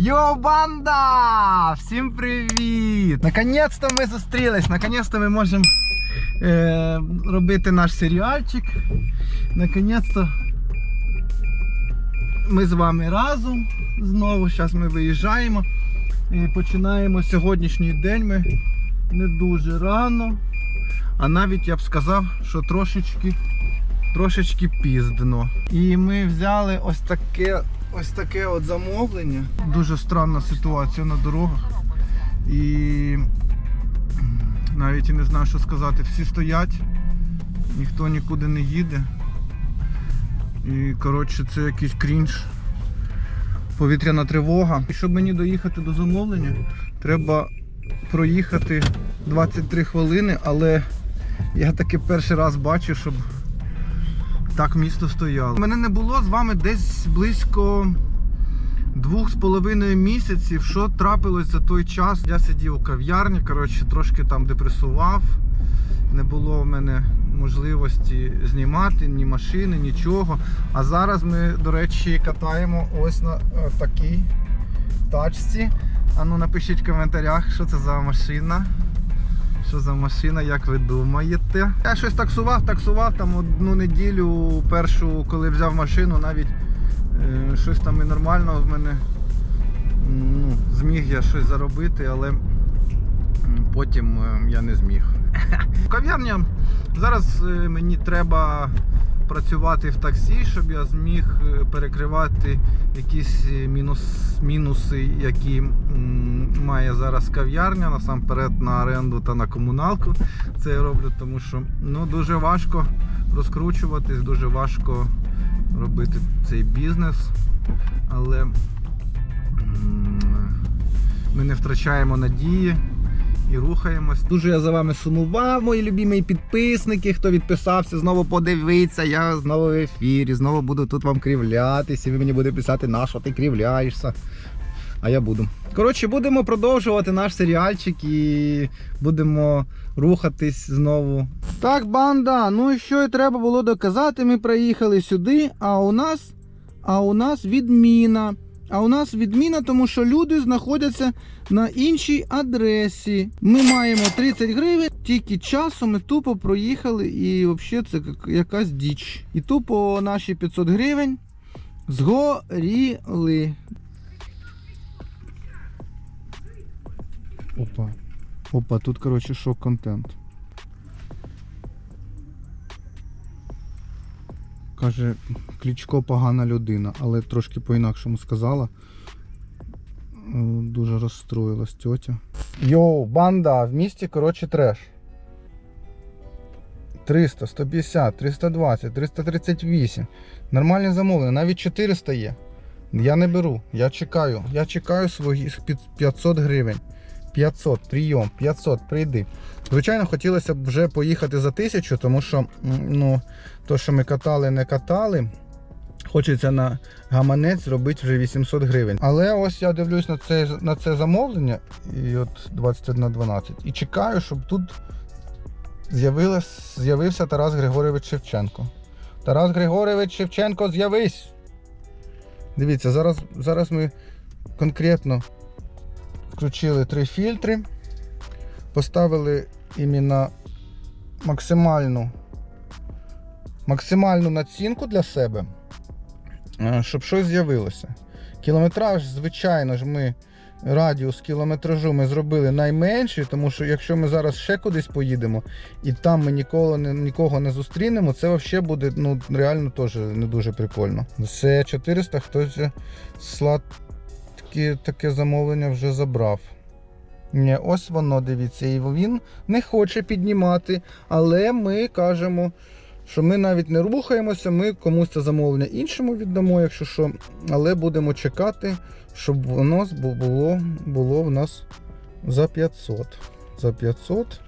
Йо, банда! Всім привіт! Наконець-то ми зустрілись, наконець-то ми можемо е, робити наш серіальчик. Наконець-то ми з вами разом знову. Зараз ми виїжджаємо і починаємо сьогоднішній день. Ми не дуже рано, а навіть я б сказав, що трошечки, трошечки піздно. І ми взяли ось таке, ось таке от замовлення. Дуже странна ситуація на дорогах. І навіть і не знаю, що сказати. Всі стоять, ніхто нікуди не їде. І коротше це якийсь крінж. Повітряна тривога. І щоб мені доїхати до замовлення, треба проїхати 23 хвилини, але я таки перший раз бачу, щоб так місто стояло. Мене не було з вами десь близько двох з половиною місяців. Що трапилось за той час? Я сидів у кав'ярні, коротше, трошки там депресував. Не було в мене можливості знімати ні машини, нічого. А зараз ми, до речі, катаємо ось на е, такій тачці. А ну напишіть в коментарях, що це за машина. Що за машина, як ви думаєте? Я щось таксував, таксував там одну неділю, першу, коли взяв машину, навіть е, щось там і нормально в мене. Ну, зміг я щось заробити, але потім е, я не зміг. Кав'ярня. Зараз е, мені треба працювати в таксі, щоб я зміг е, перекривати якісь е, мінус, мінуси, які має зараз кав'ярня, насамперед на оренду та на комуналку. Це я роблю, тому що ну, дуже важко розкручуватись, дуже важко робити цей бізнес. Але ми не втрачаємо надії і рухаємось. Дуже я за вами сумував, мої любімі підписники. Хто відписався, знову подивиться. Я знову в ефірі, знову буду тут вам кривлятися. І ви мені будете писати, на що ти кривляєшся. А я буду. Коротше, будемо продовжувати наш серіальчик і будемо рухатись знову. Так, банда, ну і що і треба було доказати. Ми приїхали сюди, а у нас, а у нас відміна. А у нас відміна, тому що люди знаходяться на іншій адресі. Ми маємо 30 гривень, тільки часу ми тупо проїхали і взагалі це якась діч. І тупо наші 500 гривень згоріли. Опа. Опа, тут, коротше, шок-контент. Каже, Кличко погана людина, але трошки по-інакшому сказала. Е, Дуже розстроїлась тьотя. Йоу, банда, в місті, коротше, треш. 300, 150, 320, 338. Нормальне замовлення, навіть 400 є. Я не беру, я чекаю. Я чекаю своїх 500 гривень. 500, прийом, 500, прийди. Звичайно, хотілося б вже поїхати за 1000, тому що, ну, то, що ми катали, не катали. Хочеться на гаманець зробити вже 800 гривень. Але ось я дивлюсь на це, на це замовлення, і от 21.12, і чекаю, щоб тут з'явився Тарас Григорьович Шевченко. Тарас Григорьович Шевченко, з'явись! Дивіться, зараз, зараз ми конкретно включили три фільтри, поставили іменно максимальну, максимальну націнку для себе, е, щоб щось з'явилося. Кілометраж, звичайно ж, ми радіус кілометражу ми зробили найменший, тому що якщо ми зараз ще кудись поїдемо і там ми ніколи не, нікого не зустрінемо, це взагалі буде ну, реально теж не дуже прикольно. Це 400, хтось вже сладке таке замовлення вже забрав. Ні, ось воно, дивіться, і він не хоче піднімати, але ми кажемо, що ми навіть не рухаємося, ми комусь це замовлення іншому віддамо, якщо що, але будемо чекати, щоб воно було, було в нас за 500. За 500.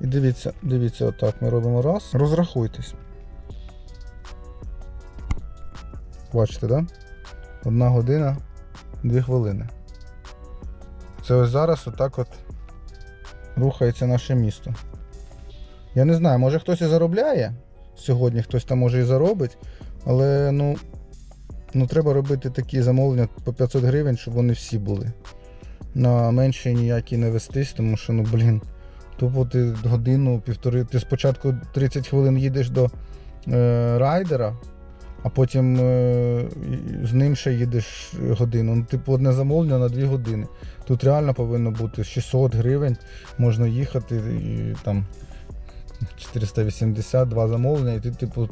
І дивіться, дивіться, отак ми робимо раз. Розрахуйтесь. Бачите, так? Да? Одна година, дві хвилини. Це ось зараз отак от рухається наше місто. Я не знаю, може хтось і заробляє. Сьогодні хтось там може і заробить. Але ну Ну, треба робити такі замовлення по 500 гривень, щоб вони всі були. На менше ніякі не вестись, тому що, ну блін, тупо ти годину, півтори. Ти спочатку 30 хвилин їдеш до е, райдера, а потім е, з ним ще їдеш годину. Ну, типу, одне замовлення на 2 години. Тут реально повинно бути 600 гривень, можна їхати і там 480, два замовлення, і ти, типу,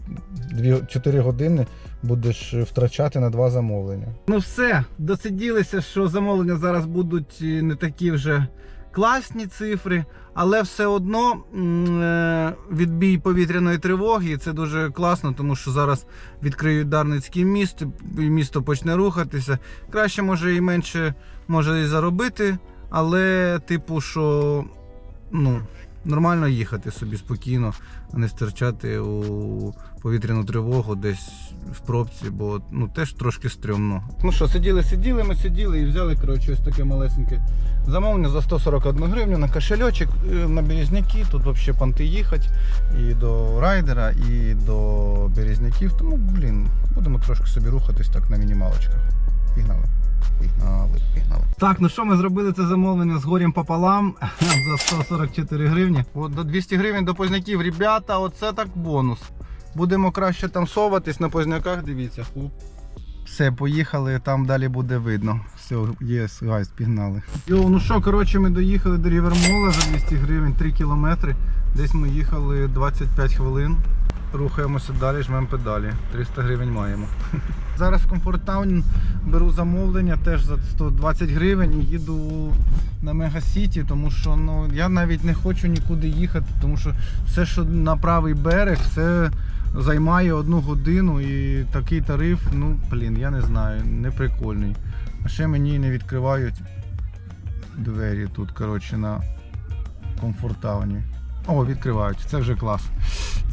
2, 4 години будеш втрачати на два замовлення. Ну все, досиділися, що замовлення зараз будуть не такі вже класні цифри, але все одно е, відбій повітряної тривоги. Це дуже класно, тому що зараз відкриють Дарницький міст, і місто почне рухатися. Краще може і менше може і заробити, але типу, що ну. Нормально їхати собі спокійно, а не стирчати у повітряну тривогу десь в пробці, бо ну теж трошки стрьомно. Ну що, сиділи, сиділи, ми сиділи і взяли коротше, ось таке малесеньке замовлення за 141 гривню на кошельочок е, на Березняки. Тут взагалі панти їхати і до райдера, і до Березняків. Тому, блін, будемо трошки собі рухатись так на мінімалочках. Пігнали. Пігнали, пігнали. Так, ну що, ми зробили це замовлення з горем пополам за 144 гривні. От до 200 гривень до позняків. Ребята, оце так бонус. Будемо краще там соватись на позняках, дивіться. Хуп. Все, поїхали, там далі буде видно. Все, є, гайс, пігнали. Йо, ну що, коротше, ми доїхали до Рівермола за 200 гривень, 3 кілометри. Десь ми їхали 25 хвилин. Рухаємося далі, жмемо педалі. 300 гривень маємо. Зараз в Комфорттаун беру замовлення теж за 120 гривень і їду на Мегасіті, тому що ну, я навіть не хочу нікуди їхати, тому що все, що на правий берег, все займає одну годину і такий тариф, ну, блін, я не знаю, не прикольний. А ще мені не відкривають двері тут, коротше, на Комфорттауні. О, відкривають, це вже клас.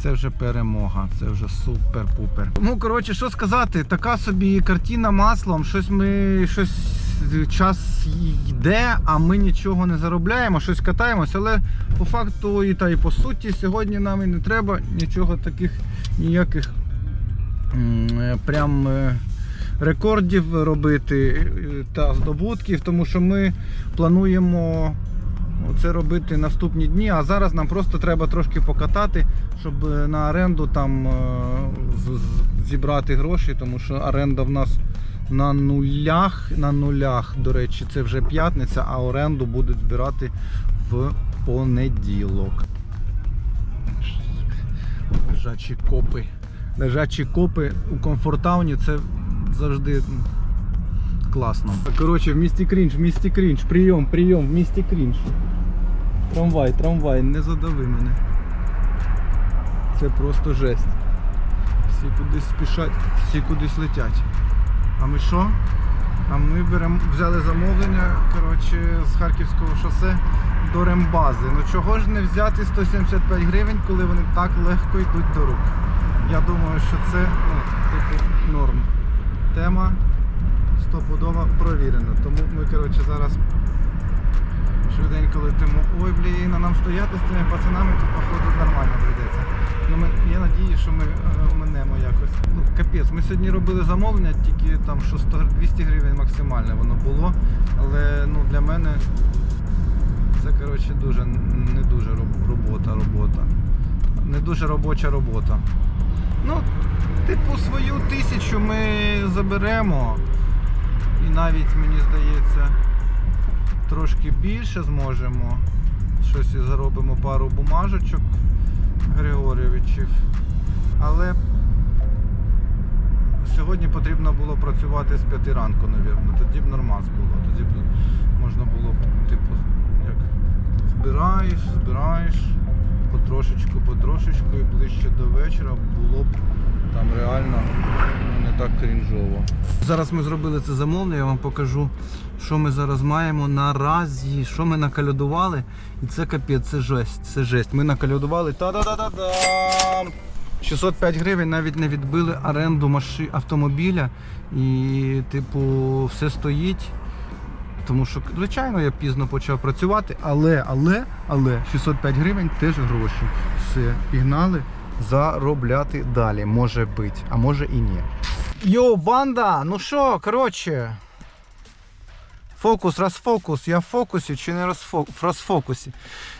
Це вже перемога, це вже супер-пупер. Ну, коротше, що сказати, така собі картина маслом, щось ми щось час йде, а ми нічого не заробляємо, щось катаємось, але по факту і та і по суті сьогодні нам і не треба нічого таких ніяких е, прям е, рекордів робити е, та здобутків, тому що ми плануємо це робити наступні дні, а зараз нам просто треба трошки покатати, щоб е, на оренду там е, зібрати гроші, тому що оренда в нас на нулях, на нулях, до речі, це вже п'ятниця, а оренду будуть збирати в понеділок. Лежачі копи. Лежачі копи у комфортауні це завжди класно. Коротше, в місті крінж, в місті крінж, прийом, прийом, в місті крінж. Трамвай, трамвай, не задави мене. Це просто жесть. Всі кудись спішать, всі кудись летять. А ми що? А ми беремо, взяли замовлення коротше, з Харківського шосе до рембази. Ну чого ж не взяти 175 гривень, коли вони так легко йдуть до рук? Я думаю, що це ну, типу норм. Тема стопудово провірена. Тому ми коротше, зараз швиденько летимо. Ой, блін, а нам стояти з цими пацанами тут походу нормально прийдеться. Ну, ми, я надію, що ми е, минемо якось. Ну, капець, ми сьогодні робили замовлення, тільки там що 100, 200 гривень максимальне воно було. Але ну, для мене це коротше дуже не дуже робота, робота. Не дуже робоча робота. Ну, типу, свою тисячу ми заберемо. І навіть мені здається трошки більше зможемо. Щось і заробимо пару бумажечок Григорьовичів. Але сьогодні потрібно було працювати з п'яти ранку, навірно. Тоді б нормас було. Тоді б можна було типу, як збираєш, збираєш, потрошечку, потрошечку і ближче до вечора було б там реально ну, не так крінжово. Зараз ми зробили це замовлення, я вам покажу, що ми зараз маємо наразі, що ми накалюдували. І це капець, це жесть, це жесть. Ми накалюдували та-да-да-да-дам! 605 гривень навіть не відбили оренду маши автомобіля. І, типу, все стоїть. Тому що, звичайно, я пізно почав працювати, але, але, але 605 гривень теж гроші. Все, пігнали заробляти далі. Може бути, а може і ні. Йоу, банда! Ну що, коротше. Фокус, розфокус. Я в фокусі чи не в розфокусі.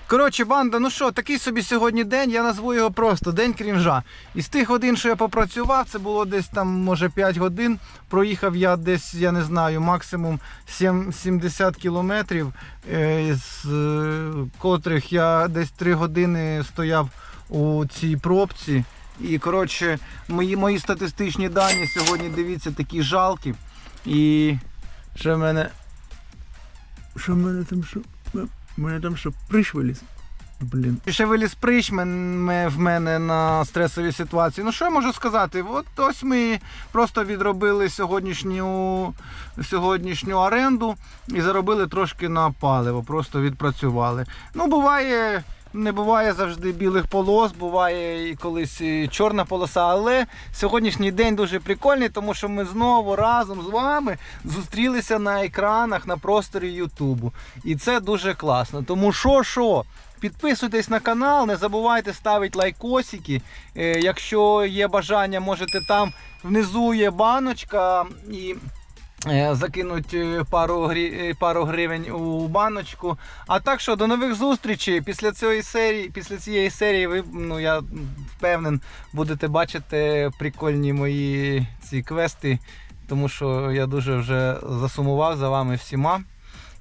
Коротше, банда, ну що, такий собі сьогодні день, я назву його просто День крінжа. Із тих годин, що я попрацював, це було десь там, може, 5 годин. Проїхав я десь, я не знаю, максимум сім- 70 кілометрів, е, з котрих я десь 3 години стояв у цій пробці. І коротше, мої, мої статистичні дані сьогодні дивіться такі жалкі. І що в мене. Що в мене там що? В мене там що приш виліз? Блін. Ще виліз прищ в мене на стресовій ситуації. Ну що я можу сказати? От ось ми просто відробили сьогоднішню, сьогоднішню оренду і заробили трошки на паливо, просто відпрацювали. Ну, буває. Не буває завжди білих полос, буває і колись чорна полоса, але сьогоднішній день дуже прикольний, тому що ми знову разом з вами зустрілися на екранах на просторі Ютубу. І це дуже класно. Тому що, що, підписуйтесь на канал, не забувайте ставити лайкосики. Е, Якщо є бажання, можете там внизу є баночка і. Е, Закинуть е, пару, грі... е, пару гривень у баночку. А так що до нових зустрічей. Після цієї серії, після цієї серії ви, ну я впевнен, будете бачити прикольні мої ці квести, тому що я дуже вже засумував за вами всіма.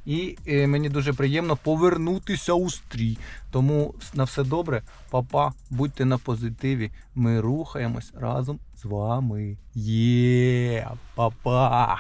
І мені дуже приємно повернутися у стрій. Тому на все добре, папа, будьте на позитиві. Ми рухаємось разом з вами. Є, папа!